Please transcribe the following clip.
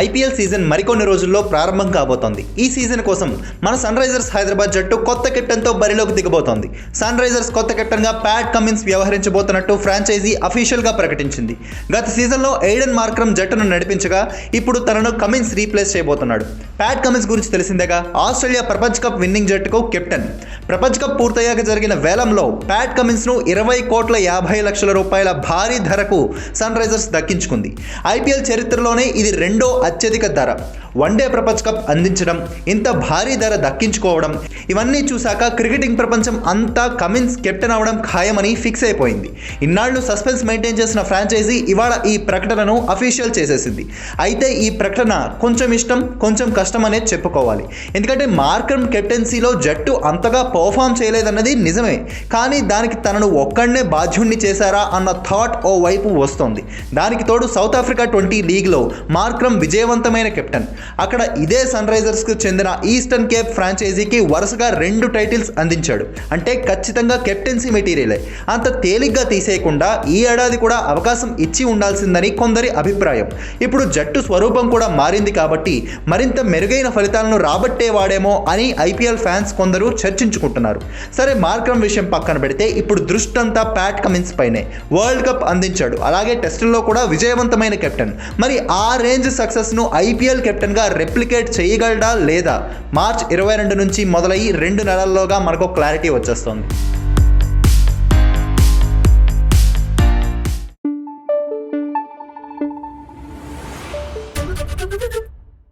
IPL season మరికొన్ని రోజుల్లో ప్రారంభం కాబోతోంది. ఈ సీజన్ కోసం మన సన్ రైజర్స్ హైదరాబాద్ జట్టు కొత్త కెప్టెన్తో బరిలోకి దిగబోతోంది. సన్ రైజర్స్ కొత్త కెప్టెన్గా ప్యాట్ కమిన్స్ వ్యవహరించబోతున్నట్టు ఫ్రాంచైజీ అఫీషియల్గా ప్రకటించింది. గత సీజన్లో ఎయిడెన్ మార్క్రమ్ జట్టును నడిపించగా ఇప్పుడు తనను కమిన్స్ రీప్లేస్ చేయబోతున్నాడు. ప్యాట్ కమిన్స్ గురించి తెలిసిందేగా ఆస్ట్రేలియా ప్రపంచ కప్ విన్నింగ్ జట్టుకు కెప్టెన్. ప్రపంచ కప్ పూర్తయ్యాక జరిగిన వేలంలో ప్యాట్ కమిన్స్ను ఇరవై కోట్ల యాభై లక్షల రూపాయల భారీ ధరకు సన్ రైజర్స్ దక్కించుకుంది. ఐపీఎల్ చరిత్రలోనే ఇది రెండో అత్యధిక ధర. వన్డే ప్రపంచ కప్ అందించడం ఇంత భారీ ధర దక్కించుకోవడం ఇవన్నీ చూశాక క్రికెటింగ్ ప్రపంచం అంతా కమిన్స్ కెప్టెన్ అవడం ఖాయమని ఫిక్స్ అయిపోయింది. ఇన్నాళ్ళు సస్పెన్స్ మెయింటైన్ చేసిన ఫ్రాంచైజీ ఇవాళ ఈ ప్రకటనను అఫీషియల్ చేసేసింది. అయితే ఈ ప్రకటన కొంచెం ఇష్టం కొంచెం కష్టం అనేది చెప్పుకోవాలి. ఎందుకంటే మార్కమ్ కెప్టెన్సీలో జట్టు అంతగా పర్ఫామ్ చేయలేదన్నది నిజమే. కానీ దానికి తనను ఒక్కడనే బాధ్యుణ్ణి చేశారా అన్న థాట్ ఓ వైపు వస్తోంది. దానికి తోడు సౌత్ ఆఫ్రికా ట్వంటీ లీగ్లో మార్క్రమ్ విజయవంతమైన కెప్టెన్. అక్కడ ఇదే సన్ రైజర్స్కు చెందిన ఈస్టర్న్ కేప్ ఫ్రాంచైజీకి వరుసగా రెండు టైటిల్స్ అందించాడు. అంటే ఖచ్చితంగా కెప్టెన్సీ మెటీరియలే అంత తేలిగ్గా తీసేయకుండా ఈ ఏడాది కూడా అవకాశం ఇచ్చి ఉండాల్సిందని కొందరి అభిప్రాయం. ఇప్పుడు జట్టు స్వరూపం కూడా మారింది కాబట్టి మరింత మెరుగైన ఫలితాలను రాబట్టేవాడేమో అని ఐపీఎల్ ఫ్యాన్స్ కొందరు చర్చించుకుంటున్నారు. సరే మార్క్రమ్ విషయం పక్కన పెడితే ఇప్పుడు దృష్టంతా ప్యాట్ కమిన్స్ పైనే. వరల్డ్ కప్ అందించాడు. అలాగే టెస్టుల్లో కూడా విజయవంతమైన కెప్టెన్ మరి ఆ రేంజ్ సక్సెస్ను ఐపీఎల్ కెప్టెన్ గా రెప్లికేట్ చేయగలడా లేదా? మార్చ్ ఇరవై రెండు నుంచి మొదలయ్యి రెండు నెలల్లోగా మనకు క్లారిటీ వచ్చేస్తుంది.